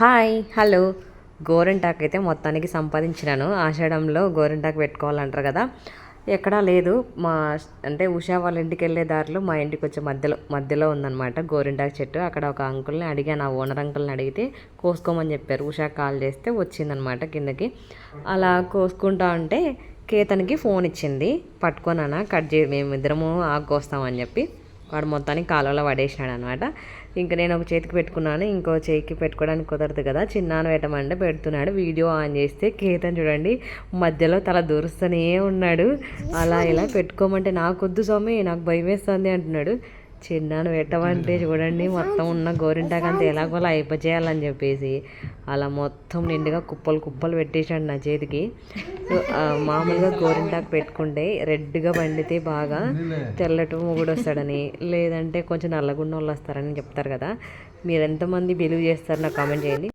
Hi hello. గోరింటాకు అయితే మొత్తానికి సంపాదించినాను. ఆషాఢంలో గోరింటాకు పెట్టుకోవాలంటారు కదా. ఎక్కడా లేదు. మా అంటే ఉషా వాళ్ళ ఇంటికి వెళ్ళే దారిలో మా ఇంటికి వచ్చే మధ్యలో మధ్యలో ఉందన్నమాట గోరింటాకు చెట్టు. అక్కడ ఒక అంకుల్ని అడిగాను ఆ ఓనర్ అంకుల్ని అడిగితే కోసుకోమని చెప్పారు. ఉషా కాల్ చేస్తే వచ్చిందనమాట కిందకి. అలా కోసుకుంటా ఉంటే కేతన్కి ఫోన్ ఇచ్చింది. పట్టుకోనానా కట్ చే మేము ఇద్దరము ఆకు కోస్తామని చెప్పి. వాడు మొత్తానికి కాలువలో పడేసినాడు అనమాట ఇంకా నేను ఒక చేతికి పెట్టుకున్నాను ఇంకో చేతికి పెట్టుకోవడానికి కుదరదు కదా. చిన్నాను పెట్టమంటే పెడుతున్నాడు. వీడియో ఆన్ చేస్తే కేతన్ చూడండి మధ్యలో తల దూరుస్తూనే ఉన్నాడు. అలా ఇలా పెట్టుకోమంటే నాకొద్దు స్వామి నాకు భయం వేస్తుంది అంటున్నాడు. చిన్నాను పెట్టమంటే చూడండి మొత్తం ఉన్న గోరింటాకంతా ఎలాగోలా అయిపోచేయాలని చెప్పేసి అలా మొత్తం నిండుగా కుప్పలు కుప్పలు పెట్టేశాడు నా చేతికి. సో, మామూలుగా గోరింటాకు పెట్టుకుంటే రెడ్గా పండితే బాగా తెల్లటి మొగుడు వస్తాడని లేదంటే కొంచెం నల్లగున్న వాళ్ళు వస్తారని చెప్తారు కదా. మీరు ఎంతమంది బిలీవ్ చేస్తారు నాకు కామెంట్ చేయండి.